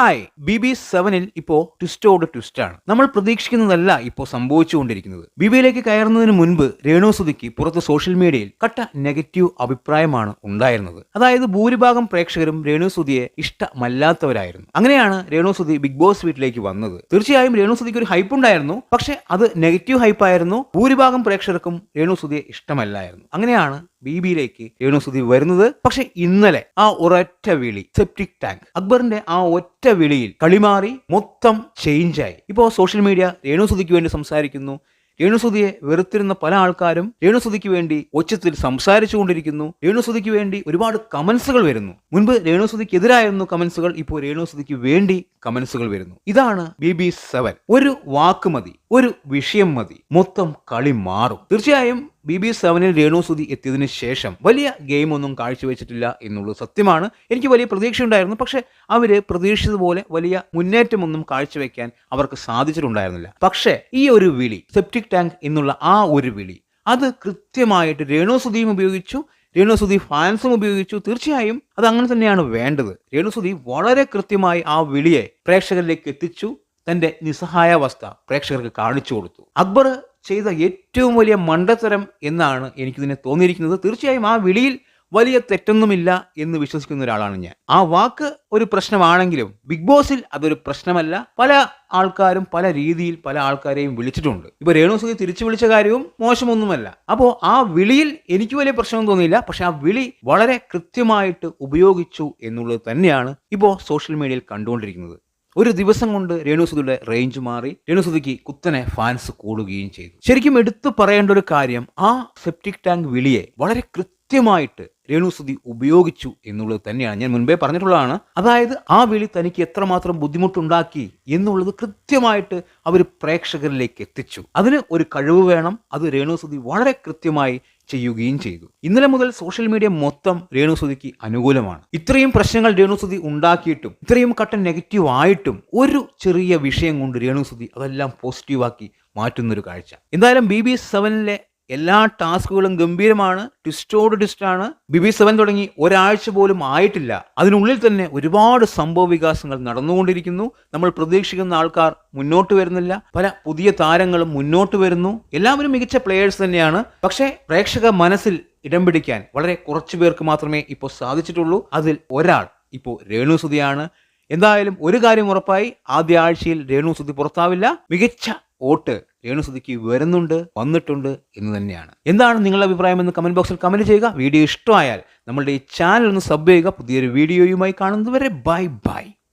Hi. B B സെവനിൽ ഇപ്പോ ട്വിസ്റ്റോട് twist ആണ്. നമ്മൾ പ്രതീക്ഷിക്കുന്നതല്ല ഇപ്പോ സംഭവിച്ചുകൊണ്ടിരിക്കുന്നത്. ബി ബിയിലേക്ക് കയറുന്നതിന് മുൻപ് രേണു സുധിക്ക് പുറത്ത് സോഷ്യൽ മീഡിയയിൽ കട്ട നെഗറ്റീവ് അഭിപ്രായമാണ് ഉണ്ടായിരുന്നത്. അതായത് ഭൂരിഭാഗം പ്രേക്ഷകരും രേണു സുധിയെ ഇഷ്ടമല്ലാത്തവരായിരുന്നു. അങ്ങനെയാണ് രേണു സുധി ബിഗ് ബോസ് വീട്ടിലേക്ക് വന്നത്. തീർച്ചയായും രേണു സുധിക്ക് ഒരു ഹൈപ്പ് ഉണ്ടായിരുന്നു. പക്ഷെ അത് നെഗറ്റീവ് ഹൈപ്പായിരുന്നു ഭൂരിഭാഗം പ്രേക്ഷകർക്കും രേണു സുധിയെ ഇഷ്ടമല്ലായിരുന്നു. അങ്ങനെയാണ് ബി ബിയിലേക്ക് രേണുസുതി വരുന്നത്. പക്ഷെ ഇന്നലെ ആ ഒരൊറ്റ വിളി സെപ്റ്റിക് ടാങ്ക് അക്ബറിന്റെ ആ ഒറ്റ വിളിയിൽ കളിമാറി മൊത്തം ചേഞ്ചായി ഇപ്പോൾ സോഷ്യൽ മീഡിയ രേണുസുതിക്ക് വേണ്ടി സംസാരിക്കുന്നു. രേണുസുതിയെ വെറുത്തിരുന്ന പല ആൾക്കാരും രേണുസുതിക്ക് വേണ്ടി ഒച്ചത്തിൽ സംസാരിച്ചു കൊണ്ടിരിക്കുന്നു രേണുസുതിക്ക് വേണ്ടി ഒരുപാട് കമൻസുകൾ വരുന്നു. മുൻപ് രേണുസുതിക്കെതിരായിരുന്നു കമൻസുകൾ ഇപ്പോൾ രേണുസുതിക്ക് വേണ്ടി കമൻസുകൾ വരുന്നു. ഇതാണ് ബി ബി സെവൻ. ഒരു വാക്ക് മതി ഒരു വിഷയം മതി. മൊത്തം കളി മാറും. തീർച്ചയായും ബി ബി സെവനിൽ രേണുസുതി എത്തിയതിനു ശേഷം വലിയ ഗെയിം ഒന്നും കാഴ്ചവെച്ചിട്ടില്ല എന്നുള്ളത് സത്യമാണ്. എനിക്ക് വലിയ പ്രതീക്ഷയുണ്ടായിരുന്നു. പക്ഷേ അവർ പ്രതീക്ഷിച്ചതുപോലെ വലിയ മുന്നേറ്റമൊന്നും കാഴ്ചവെക്കാൻ അവർക്ക് സാധിച്ചിട്ടുണ്ടായിരുന്നില്ല. പക്ഷേ ഈ ഒരു വിളി സെപ്റ്റിക് ടാങ്ക് എന്നുള്ള ആ ഒരു വിളി അത് കൃത്യമായിട്ട് രേണുസുതിയും ഉപയോഗിച്ചു. രേണുസുതി ഫാൻസും ഉപയോഗിച്ചു. തീർച്ചയായും അത് അങ്ങനെ തന്നെയാണ് വേണ്ടത്. രേണുസുതി വളരെ കൃത്യമായി ആ വിളിയെ പ്രേക്ഷകരിലേക്ക് എത്തിച്ചു. തന്റെ നിസ്സഹായാവസ്ഥ പ്രേക്ഷകർക്ക് കാണിച്ചു കൊടുത്തു. അക്ബർ ചെയ്ത ഏറ്റവും വലിയ മണ്ടത്തരം എന്നാണ് എനിക്കിതിനെ തോന്നിയിരിക്കുന്നത്. തീർച്ചയായും ആ വിളിയിൽ വലിയ തെറ്റൊന്നുമില്ല എന്ന് വിശ്വസിക്കുന്ന ഒരാളാണ് ഞാൻ. ആ വാക്ക് ഒരു പ്രശ്നമാണെങ്കിലും ബിഗ് ബോസിൽ അതൊരു പ്രശ്നമല്ല. പല ആൾക്കാരും പല രീതിയിൽ പല ആൾക്കാരെയും വിളിച്ചിട്ടുണ്ട്. ഇപ്പൊ രേണുസുതി തിരിച്ചു വിളിച്ച കാര്യവും മോശമൊന്നുമല്ല. അപ്പോൾ ആ വിളിയിൽ എനിക്ക് വലിയ പ്രശ്നം തോന്നിയില്ല. പക്ഷെ ആ വിളി വളരെ കൃത്യമായിട്ട് ഉപയോഗിച്ചു എന്നുള്ളത് തന്നെയാണ് ഇപ്പോൾ സോഷ്യൽ മീഡിയയിൽ കണ്ടുകൊണ്ടിരിക്കുന്നത്. ഒരു ദിവസം കൊണ്ട് രേണുസുതിയുടെ റേഞ്ച് മാറി. രേണുസുതിക്ക് കുത്തനെ ഫാൻസ് കൂടുകയും ചെയ്തു. ശരിക്കും എടുത്തു പറയേണ്ട ഒരു കാര്യം ആ സെപ്റ്റിക് ടാങ്ക് വിളിയെ വളരെ കൃത്യമായിട്ട് രേണുസുതി ഉപയോഗിച്ചു എന്നുള്ളത് തന്നെയാണ് ഞാൻ മുൻപേ പറഞ്ഞിട്ടുള്ളതാണ്. അതായത് ആ വിളി തനിക്ക് എത്രമാത്രം ബുദ്ധിമുട്ടുണ്ടാക്കി എന്നുള്ളത് കൃത്യമായിട്ട് അവർ പ്രേക്ഷകരിലേക്ക് എത്തിച്ചു. അതിന് ഒരു കഴിവ് വേണം. അത് രേണുസുതി വളരെ കൃത്യമായി ചെയ്യുകയും ചെയ്തു. ഇന്നലെ മുതൽ സോഷ്യൽ മീഡിയ മൊത്തം രേണുസുതിക്ക് അനുകൂലമാണ്. ഇത്രയും പ്രശ്നങ്ങൾ രേണുസുതി ഉണ്ടാക്കിയിട്ടും ഇത്രയും കട്ട നെഗറ്റീവ് ആയിട്ടും ഒരു ചെറിയ വിഷയം കൊണ്ട് രേണുസുതി അതെല്ലാം പോസിറ്റീവാക്കി മാറ്റുന്നൊരു കാഴ്ച. എന്തായാലും ബി ബി സെവനിലെ എല്ലാ ടാസ്കുകളും ഗംഭീരമാണ് ട്വിസ്റ്റോട് ട്വിസ്റ്റാണ് ബി സെവൻ തുടങ്ങി ഒരാഴ്ച പോലും ആയിട്ടില്ല. അതിനുള്ളിൽ തന്നെ ഒരുപാട് സംഭവ വികാസങ്ങൾ നടന്നുകൊണ്ടിരിക്കുന്നു. നമ്മൾ പ്രതീക്ഷിക്കുന്ന ആൾക്കാർ മുന്നോട്ട് വരുന്നില്ല. പല പുതിയ താരങ്ങളും മുന്നോട്ട് വരുന്നു. എല്ലാവരും മികച്ച പ്ലെയേഴ്സ് തന്നെയാണ്. പക്ഷേ പ്രേക്ഷക മനസ്സിൽ ഇടം പിടിക്കാൻ വളരെ കുറച്ചു പേർക്ക് മാത്രമേ ഇപ്പോൾ സാധിച്ചിട്ടുള്ളൂ. അതിൽ ഒരാൾ ഇപ്പോൾ രേണുസുതിയാണ് എന്തായാലും ഒരു കാര്യം ഉറപ്പായി. ആദ്യ ആഴ്ചയിൽ രേണുസുതി പുറത്താവില്ല. മികച്ച വോട്ട് രേണുസുതിക്ക് വരുന്നുണ്ട് വന്നിട്ടുണ്ട് എന്ന് തന്നെയാണ്. എന്താണ് നിങ്ങളുടെ അഭിപ്രായം എന്ന് കമന്റ് ബോക്സിൽ കമന്റ് ചെയ്യുക. വീഡിയോ ഇഷ്ടമായാൽ നമ്മളുടെ ഈ ചാനൽ ഒന്ന് സബ് ചെയ്യുക. പുതിയൊരു വീഡിയോയുമായി കാണുന്നതുവരെ ബൈ ബൈ